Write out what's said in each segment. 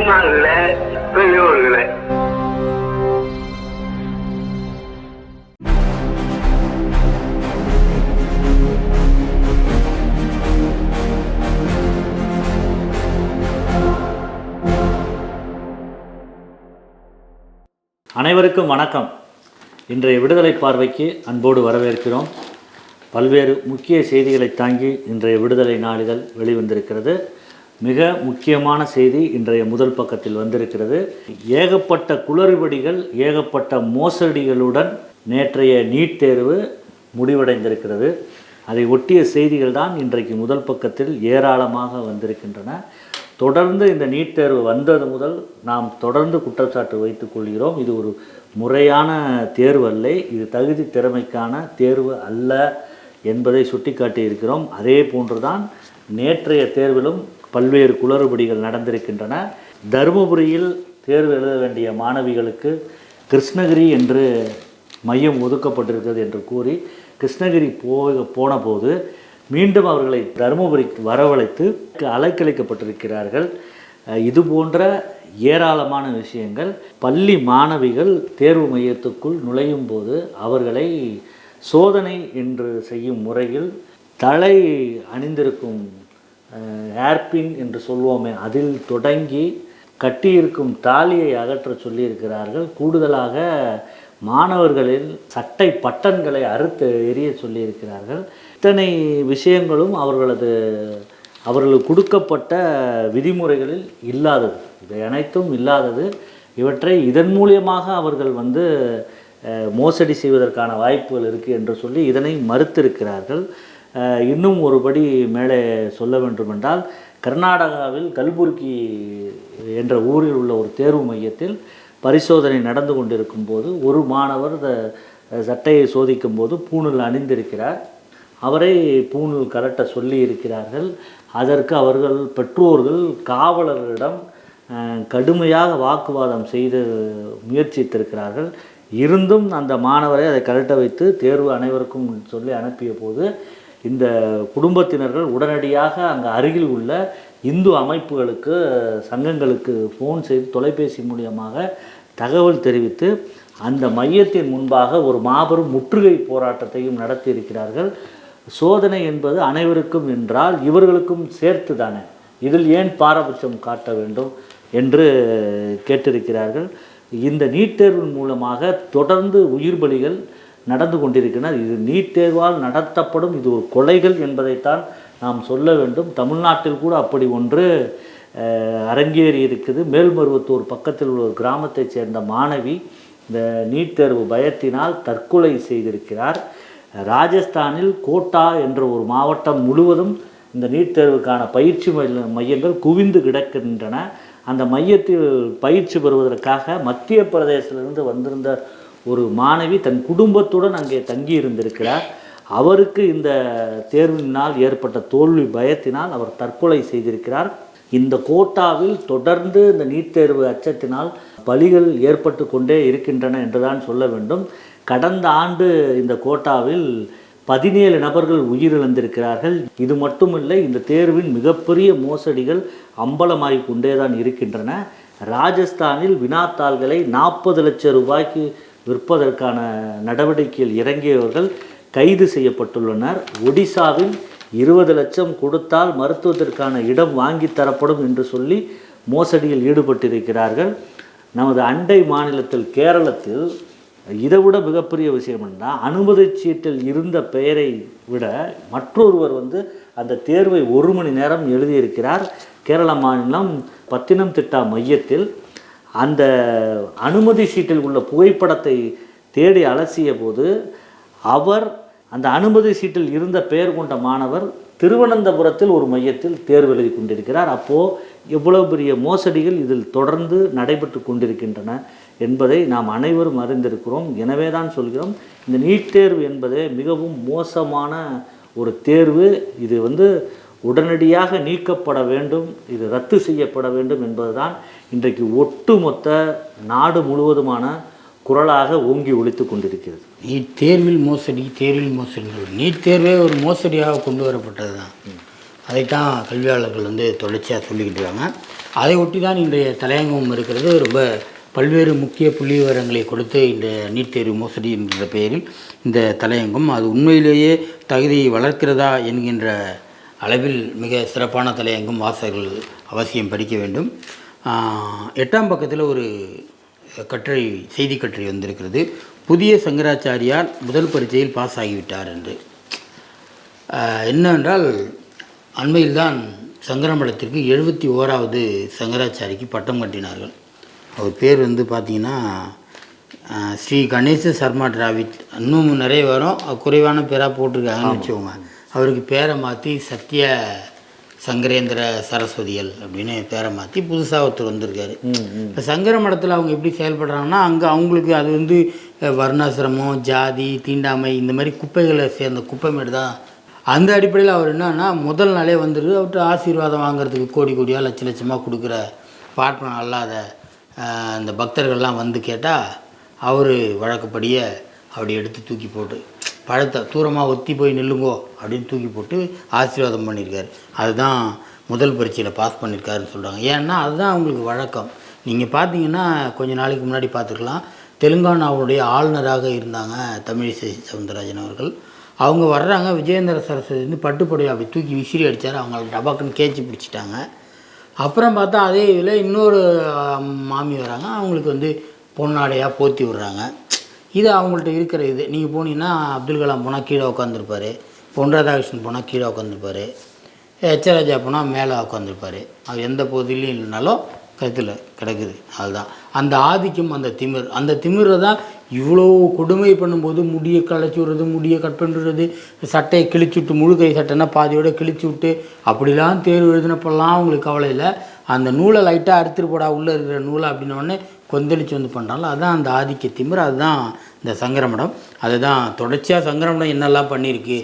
தாய்மார்களே பெரியோர்களே. அனைவருக்கும் வணக்கம். இன்றைய விடுதலை பார்வைக்கு அன்போடு வரவேற்கிறோம். பல்வேறு முக்கிய செய்திகளை தாங்கி இன்றைய விடுதலை நாளிதழ் வெளிவந்திருக்கிறது. மிக முக்கியமான செய்தி இன்றைய முதல் பக்கத்தில் வந்திருக்கிறது. ஏகப்பட்ட குளறுபடிகள் ஏகப்பட்ட மோசடிகளுடன் நேற்றைய நீட் தேர்வு முடிவடைந்திருக்கிறது. அதை ஒட்டிய செய்திகள் தான் இன்றைக்கு முதல் பக்கத்தில் ஏராளமாக வந்திருக்கின்றன. தொடர்ந்து இந்த நீட் தேர்வு வந்தது முதல் நாம் தொடர்ந்து குற்றச்சாட்டு வைத்துக் கொள்கிறோம். இது ஒரு முறையான தேர்வு அல்ல இது தகுதி திறமைக்கான தேர்வு அல்ல என்பதை சுட்டிக்காட்டி இருக்கிறோம் அதே போன்றுதான் நேற்றைய தேர்விலும் பல்வேறு குளறுபடிகள் நடந்திருக்கின்றன. தருமபுரியில் தேர்வு எழுத வேண்டிய மாணவிகளுக்கு கிருஷ்ணகிரி என்று மையம் ஒதுக்கப்பட்டிருக்கிறது என்று கூறி கிருஷ்ணகிரி போக போன போது மீண்டும் அவர்களை தருமபுரிக்கு வரவழைத்து அலைக்கழிக்கப்பட்டிருக்கிறார்கள். இது போன்ற ஏராளமான விஷயங்கள் பள்ளி மாணவிகள் தேர்வு மையத்துக்குள் நுழையும் போது அவர்களை சோதனை என்று செய்யும் முறையில் தலை அணிந்திருக்கும் ஏர்பின் என்று சொல்வோமே அதில் தொடங்கி கட்டியிருக்கும் தாலியை அகற்ற சொல்லியிருக்கிறார்கள். கூடுதலாக மாணவர்களில் சட்டை பட்டன்களை அறுத்து எரிய சொல்லியிருக்கிறார்கள். இத்தனை விஷயங்களும் அவர்களது அவர்களுக்கு கொடுக்கப்பட்ட விதிமுறைகளில் இல்லாதது. இவை அனைத்தும் இல்லாதது. இவற்றை இதன் மூலியமாக அவர்கள் வந்து மோசடி செய்வதற்கான வாய்ப்புகள் இருக்குது என்று சொல்லி இதனை மறுத்திருக்கிறார்கள். இன்னும் ஒருபடி மேலே சொல்ல வேண்டுமென்றால் கர்நாடகாவில் கல்புர்கி என்ற ஊரில் உள்ள ஒரு தேர்வு மையத்தில் பரிசோதனை நடந்து கொண்டிருக்கும் போது ஒரு மாணவர் இந்த சட்டையை சோதிக்கும் போது பூணில் அணிந்திருக்கிறார். அவரை பூணில் கலட்ட சொல்லி இருக்கிறார்கள். அதற்கு அவர்கள் பெற்றோர்கள் காவலர்களிடம் கடுமையாக வாக்குவாதம் செய்து முயற்சித்திருக்கிறார்கள். இருந்தும் அந்த மாணவரை அதை கலட்ட வைத்து தேர்வு அனைவருக்கும் சொல்லி அனுப்பிய போது இந்த குடும்பத்தினர்கள் உடனடியாக அங்கே அருகில் உள்ள இந்து அமைப்புகளுக்கு சங்கங்களுக்கு ஃபோன் செய்து தொலைபேசி மூலியமாக தகவல் தெரிவித்து அந்த மையத்தின் முன்பாக ஒரு மாபெரும் முற்றுகை போராட்டத்தையும் நடத்தியிருக்கிறார்கள். சோதனை என்பது அனைவருக்கும் என்றால் இவர்களுக்கும் சேர்த்து தானே இதில் ஏன் பாரபட்சம் காட்ட வேண்டும் என்று கேட்டிருக்கிறார்கள். இந்த நீட் தேர்வின் மூலமாக தொடர்ந்து உயிர் பலிகள் நடந்து கொண்டிருக்கின்றன. இது நீட் தேர்வால் நடத்தப்படும். இது ஒரு கொலைகள் என்பதைத்தான் நாம் சொல்ல வேண்டும். தமிழ்நாட்டில் கூட அப்படி ஒன்று அரங்கேறி இருக்குது. மேல்மருவத்தூர் பக்கத்தில் உள்ள ஒரு கிராமத்தைச் சேர்ந்த மாணவி இந்த நீட் தேர்வு பயத்தினால் தற்கொலை செய்திருக்கிறார். ராஜஸ்தானில் கோட்டா என்ற ஒரு மாவட்டம் முழுவதும் இந்த நீட் தேர்வுக்கான பயிற்சி மையங்கள் குவிந்து கிடக்கின்றன. அந்த மையத்தில் பயிற்சி பெறுவதற்காக மத்திய பிரதேசத்திலிருந்து வந்திருந்த ஒரு மாணவி தன் குடும்பத்துடன் அங்கே தங்கி இருந்திருக்கிறார். அவருக்கு இந்த தேர்வினால் ஏற்பட்ட தோல்வி பயத்தினால் அவர் தற்கொலை செய்திருக்கிறார். இந்த கோட்டாவில் தொடர்ந்து இந்த நீட் தேர்வு அச்சத்தினால் பலிகள் ஏற்பட்டு கொண்டே இருக்கின்றன என்றுதான் சொல்ல வேண்டும். கடந்த ஆண்டு இந்த கோட்டாவில் பதினேழு நபர்கள் உயிரிழந்திருக்கிறார்கள். இது மட்டுமில்லை இந்த தேர்வின் மிகப்பெரிய மோசடிகள் அம்பலமாகிக் கொண்டே தான் இருக்கின்றன. ராஜஸ்தானில் வினாத்தாள்களை நாற்பது லட்சம் ரூபாய்க்கு விற்பதற்கான நடவடிக்கையில் இறங்கியவர்கள் கைது செய்யப்பட்டுள்ளனர். ஒடிசாவில் இருபது லட்சம் கொடுத்தால் மருத்துவத்திற்கான இடம் வாங்கி தரப்படும் என்று சொல்லி மோசடியில் ஈடுபட்டிருக்கிறார்கள். நமது அண்டை மாநிலத்தில் கேரளத்தில் இதை விட மிகப்பெரிய விஷயம் என்ன அனுமதி சீட்டில் இருந்த பெயரை விட மற்றொருவர் வந்து அந்த தேர்வை ஒரு மணி நேரம் எழுதியிருக்கிறார். கேரள மாநிலம் பத்தினம் திட்டா மையத்தில் அந்த அனுமதி சீட்டில் உள்ள புகைப்படத்தை தேடி அலசிய போது அவர் அந்த அனுமதி சீட்டில் இருந்த பெயர் கொண்ட மாணவர் திருவனந்தபுரத்தில் ஒரு மையத்தில் தேர்வு எழுதி கொண்டிருக்கிறார். அப்போது எவ்வளவு பெரிய மோசடிகள் இதில் தொடர்ந்து நடைபெற்று கொண்டிருக்கின்றன என்பதை நாம் அனைவரும் அறிந்திருக்கிறோம். எனவே தான் சொல்கிறோம் இந்த நீட் தேர்வு என்பது மிகவும் மோசமான ஒரு தேர்வு. இது வந்து உடனடியாக நீக்கப்பட வேண்டும் இது ரத்து செய்யப்பட வேண்டும் என்பதுதான் இன்றைக்கு ஒட்டுமொத்த நாடு முழுவதுமான குரலாக ஓங்கி ஒலித்து கொண்டிருக்கிறது. நீட் தேர்வில் மோசடி தேர்வில் மோசடி நீட் தேர்வே ஒரு மோசடியாக கொண்டு வரப்பட்டது தான் அதைத்தான் கல்வியாளர்கள் வந்து தொடர்ச்சியாக சொல்லிக்கிட்டு இருக்காங்க. அதை ஒட்டி தான் இன்றைய தலையங்கமும் இருக்கிறது. ரொம்ப பல்வேறு முக்கிய புள்ளி விவரங்களை கொடுத்து இந்த நீட் தேர்வு மோசடி என்கின்ற பெயரில் இந்த தலையங்கம் அது உண்மையிலேயே தகுதியை வளர்க்கிறதா என்கின்ற அளவில் மிக சிறப்பான தலையங்கம் வாசகர்கள் அவசியம் படிக்க வேண்டும். எட்டாம் பக்கத்தில் ஒரு கட்டுரை செய்தி கட்டுரை வந்திருக்கிறது. புதிய சங்கராச்சாரியார் முதல் பரீட்சையில் பாஸ் ஆகிவிட்டார் என்று. என்னவென்றால் அண்மையில்தான் சங்கரமடத்திற்கு எழுபத்தி ஓராவது சங்கராச்சாரிக்கு பட்டம் கட்டினார்கள். அவர் பேர் வந்து பார்த்தீங்கன்னா ஸ்ரீ கணேச சர்மா டிராவிட். இன்னும் நிறைய வரும். குறைவான பேராக போட்டிருக்காங்கன்னு வச்சுக்கோங்க. அவருக்கு பேரை மாற்றி சத்ய சங்கரேந்திர சரஸ்வதிகள் அப்படின்னு பேரை மாற்றி புதுசாக ஒருத்தர் வந்திருக்காரு. இப்போ சங்கர மடத்தில் அவங்க எப்படி செயல்படுறாங்கன்னா அங்கே அவங்களுக்கு அது வந்து வர்ணாசிரமம் ஜாதி தீண்டாமை இந்த மாதிரி குப்பைகளை சேர்ந்த குப்பைமேடு தான். அந்த அடிப்படையில் அவர் என்னன்னா முதல் நாளே வந்துட்டு அவர்கிட்ட ஆசீர்வாதம் வாங்குறதுக்கு கோடி கோடியாக லட்ச லட்சமாக கொடுக்குற பார்ப்பனம் அல்லாத அந்த பக்தர்கள்லாம் வந்து கேட்டால் அவர் வழக்கப்படியே அப்படி எடுத்து தூக்கி போட்டு பழத்தை தூரமாக ஒத்தி போய் நில்லுங்கோ அப்படின்னு தூக்கி போட்டு ஆசீர்வாதம் பண்ணியிருக்காரு. அதுதான் முதல் பரீட்சையில் பாஸ் பண்ணியிருக்காருன்னு சொல்கிறாங்க ஏன்னா அதுதான் அவங்களுக்கு வழக்கம். நீங்கள் பார்த்தீங்கன்னா கொஞ்ச நாளைக்கு முன்னாடி பார்த்துக்கலாம் தெலுங்கானாவுடைய ஆளுநராக இருந்தாங்க தமிழிசை சவுந்தரராஜன் அவர்கள். அவங்க வர்றாங்க விஜயேந்திர சரஸ்வதி வந்து அப்படி தூக்கி விசிறி அடித்தார் அவங்களுக்கு டபாக்குன்னு கேட்சி பிடிச்சிட்டாங்க. அப்புறம் பார்த்தா அதே இதில் இன்னொரு மாமி வராங்க. அவங்களுக்கு வந்து பொன்னாடையாக போற்றி விடுறாங்க. இது அவங்கள்ட்ட இருக்கிற இது. நீங்கள் போனீங்கன்னா அப்துல் கலாம் போனால் கீழே உட்காந்துருப்பாரு பொன் ராதாகிருஷ்ணன் போனால் கீழே உட்காந்துருப்பாரு எச்சராஜா போனால் மேலே உட்காந்துருப்பாரு அவர் எந்த பகுதியிலையும் இல்லைனாலும் கருத்தில் கிடக்குது. அதுதான். அந்த ஆதிக்கம் அந்த திமிர். அந்த திமிரை தான் இவ்வளோ கொடுமை பண்ணும்போது முடியை களைச்சி விடுறது முடியை கட் பண்ணுறது சட்டையை கிழிச்சு விட்டு முழு கை சட்டைன்னா பாதியோடு கிழிச்சு விட்டு அப்படிலாம் தேர்வு எழுதினப்பெல்லாம் அவங்களுக்கு கவலை இல்லை. அந்த நூலை லைட்டாக அறுத்துட்டு போடா உள்ளே இருக்கிற நூலை அப்படின்னோடனே கொந்தளிச்சு வந்து பண்ணுறாங்களோ அதுதான் அந்த ஆதிக்க திமிர் அதுதான் இந்த சங்கரமடம். அதுதான் தொடர்ச்சியாக சங்கரமடம் என்னெல்லாம் பண்ணியிருக்கு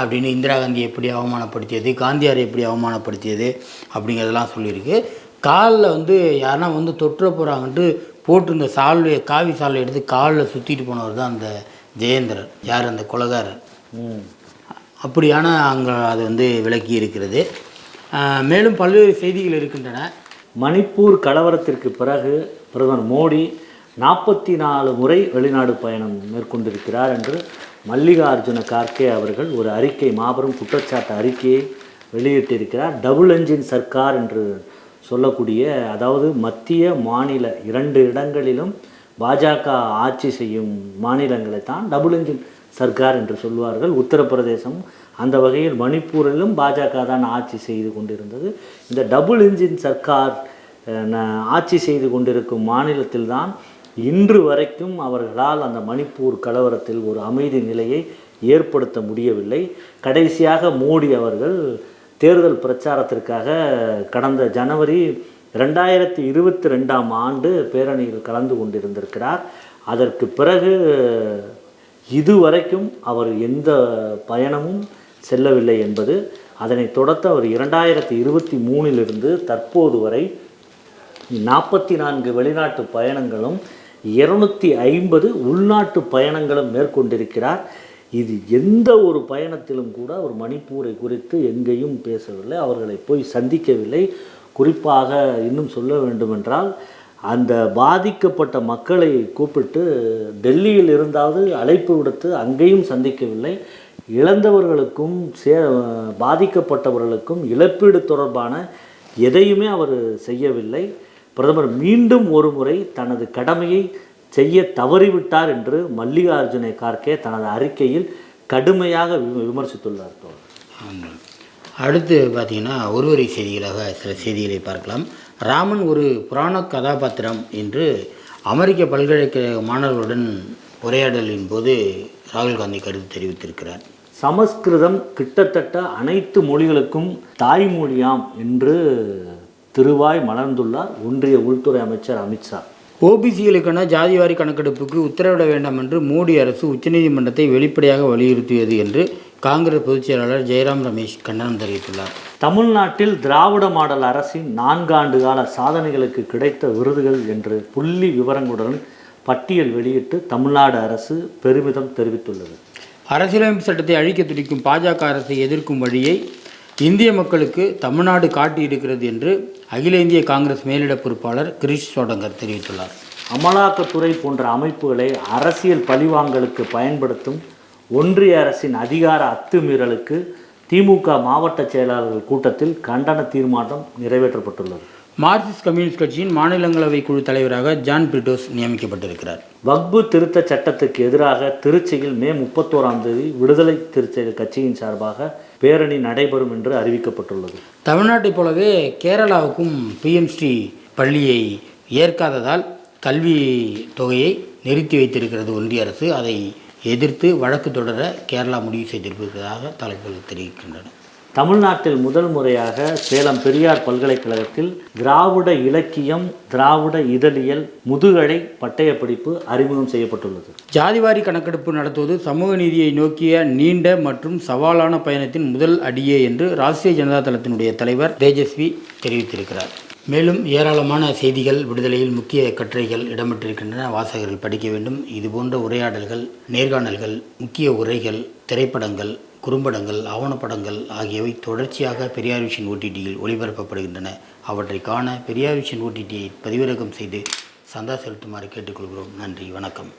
அப்படின்னு இந்திரா காந்தி எப்படி அவமானப்படுத்தியது காந்தியாரை எப்படி அவமானப்படுத்தியது அப்படிங்கிறதெல்லாம் சொல்லியிருக்கு. காலில் வந்து யாருன்னா வந்து தொற்ற போகிறாங்கன்ட்டு போட்டிருந்த சால்வையை காவி சால்வை எடுத்து காலில் சுற்றிட்டு போனவர் தான் அந்த ஜெயேந்திரன். யார் அந்த கொலகாரர்? அப்படியான அங்கே அது வந்து விளக்கி இருக்கிறது. மேலும் பல்வேறு செய்திகள் இருக்கின்றன. மணிப்பூர் கலவரத்திற்கு பிறகு பிரதமர் மோடி நாற்பத்தி நாலு முறை வெளிநாடு பயணம் மேற்கொண்டிருக்கிறார் என்று மல்லிகார்ஜுன கார்கே அவர்கள் ஒரு அறிக்கை மாபெரும் குற்றச்சாட்டு அறிக்கையை வெளியிட்டிருக்கிறார். டபுள் என்ஜின் சர்க்கார் என்று சொல்லக்கூடிய அதாவது மத்திய மாநில இரண்டு இடங்களிலும் பாஜக ஆட்சி செய்யும் மாநிலங்களை தான் டபுள் இன்ஜின் சர்க்கார் என்று சொல்வார்கள். உத்தரப்பிரதேசம் அந்த வகையில் மணிப்பூரிலும் பாஜக தான் ஆட்சி செய்து கொண்டிருந்தது. இந்த டபுள் இன்ஜின் சர்க்கார் ந- ஆட்சி செய்து கொண்டிருக்கும் மாநிலத்தில்தான் இன்று வரைக்கும் அவர்களால் அந்த மணிப்பூர் கலவரத்தில் ஒரு அமைதி நிலையை ஏற்படுத்த முடியவில்லை. கடைசியாக மோடி அவர்கள் தேர்தல் பிரச்சாரத்திற்காக கடந்த ஜனவரி ரெண்டாயிரத்தி இருபத்தி ரெண்டாம் ஆண்டு பேரணியில் கலந்து கொண்டிருந்திருக்கிறார். அதற்கு பிறகு இதுவரைக்கும் அவர் எந்த பயணமும் செல்லவில்லை என்பது அதனை தொடர்ந்து அவர் இரண்டாயிரத்தி இருபத்தி மூணிலிருந்து தற்போது வரை நாற்பத்தி நான்கு வெளிநாட்டு பயணங்களும் இருநூத்தி ஐம்பது உள்நாட்டு பயணங்களும் மேற்கொண்டிருக்கிறார். இது எந்த ஒரு பயணத்திலும் கூட அவர் மணிப்பூரை குறித்து எங்கேயும் பேசவில்லை அவர்களை போய் சந்திக்கவில்லை. குறிப்பாக இன்னும் சொல்ல வேண்டுமென்றால் அந்த பாதிக்கப்பட்ட மக்களை கூப்பிட்டு டெல்லியில் இருந்தாவது அழைப்பு விடுத்து அங்கேயும் சந்திக்கவில்லை. இழந்தவர்களுக்கும் சே பாதிக்கப்பட்டவர்களுக்கும் இழப்பீடு தொடர்பான எதையுமே அவர் செய்யவில்லை. பிரதமர் மீண்டும் ஒரு முறை தனது கடமையை செய்ய தவறிவிட்டார் என்று மல்லிகார்ஜுன கார்கே தனது அறிக்கையில் கடுமையாக விமர்சித்துள்ளார் தோழர். அடுத்து பார்த்தீங்கன்னா ஒருவரி செய்திகளாக சில செய்திகளை பார்க்கலாம். ராமன் ஒரு புராண கதாபாத்திரம் என்று அமெரிக்க பல்கலைக்கழக மாணவர்களுடன் உரையாடலின் போது ராகுல் காந்தி கருத்து தெரிவித்திருக்கிறார். சமஸ்கிருதம் கிட்டத்தட்ட அனைத்து மொழிகளுக்கும் தாய்மொழியாம் என்று திருவாய் மலர்ந்துள்ளார் ஒன்றிய உள்துறை அமைச்சர் அமித்ஷா ஓபிசிகளுக்கான ஜாதிவாரி கணக்கெடுப்புக்கு உத்தரவிட வேண்டாம் என்று மோடி அரசு உச்சநீதிமன்றத்தை வெளிப்படையாக வலியுறுத்தியது என்று காங்கிரஸ் பொதுச் செயலாளர் ஜெயராம் ரமேஷ் கண்டனம் தெரிவித்துள்ளார். தமிழ்நாட்டில் திராவிட மாடல் அரசின் நான்காண்டு கால சாதனைகளுக்கு கிடைத்த விருதுகள் என்று புள்ளி விவரங்களுடன் பட்டியல் வெளியிட்டு தமிழ்நாடு அரசு பெருமிதம் தெரிவித்துள்ளது. அரசியலமைப்பு சட்டத்தை அழிக்க துடிக்கும் பாஜக அரசை எதிர்க்கும் வழியை இந்திய மக்களுக்கு தமிழ்நாடு காட்டி இருக்கிறது என்று அகில இந்திய காங்கிரஸ் மேலிட பொறுப்பாளர் கிரீஷ் சோடங்கர் தெரிவித்துள்ளார். அமலாக்கத்துறை போன்ற அமைப்புகளை அரசியல் பழிவாங்கலுக்கு பயன்படுத்தும் ஒன்றிய அரசின் அதிகார அத்துமீறலுக்கு திமுக மாவட்ட செயலாளர்கள் கூட்டத்தில் கண்டன தீர்மானம் நிறைவேற்றப்பட்டுள்ளது. மார்க்சிஸ்ட் கம்யூனிஸ்ட் கட்சியின் மாநிலங்களவை குழு தலைவராக ஜான் பிரிட்டோஸ் நியமிக்கப்பட்டிருக்கிறார். வக்பு திருத்த சட்டத்துக்கு எதிராக திருச்சியில் மே முப்பத்தோராம் தேதி விடுதலை திருச்சிகள் கட்சியின் சார்பாக பேரணி நடைபெறும் என்று அறிவிக்கப்பட்டுள்ளது. தமிழ்நாட்டைப் போலவே கேரளாவுக்கும் பிஎம்ஸ்டி பள்ளியை ஏற்காததால் கல்வி தொகையை நிறுத்தி வைத்திருக்கிறது ஒன்றிய அரசு. அதை எதிர்த்து வழக்கு தொடர கேரளா முடிவு செய்திருப்பதாக தலைப்புகள் தெரிவிக்கின்றனர் தமிழ்நாட்டில் முதல் முறையாக சேலம் பெரியார் பல்கலைக்கழகத்தில் திராவிட இலக்கியம் திராவிட இதழியல் முதுகலை பட்டயப்படிப்பு அறிமுகம் செய்யப்பட்டுள்ளது. ஜாதிவாரி கணக்கெடுப்பு நடத்துவது சமூக நீதியை நோக்கிய நீண்ட மற்றும் சவாலான பயணத்தின் முதல் அடியே என்று ராஷ்டிரிய ஜனதா தளத்தினுடைய தலைவர் தேஜஸ்வி தெரிவித்திருக்கிறார். மேலும் ஏராளமான செய்திகள் விடுதலையில் முக்கிய கட்டுரைகள் இடம்பெற்றிருக்கின்றன. வாசகர்கள் படிக்க வேண்டும். இதுபோன்ற உரையாடல்கள் நேர்காணல்கள் முக்கிய உரைகள் திரைப்படங்கள் குறும்படங்கள் ஆவணப்படங்கள் ஆகியவை தொடர்ச்சியாக பெரியார் விஷன் ஓடிடியில் ஒளிபரப்பப்படுகின்றன. அவற்றை காண பெரியார் விஷன் ஓடிடியை பதிவிறக்கம் செய்து சந்தா செலுத்துமாறு கேட்டுக்கொள்கிறோம். நன்றி வணக்கம்.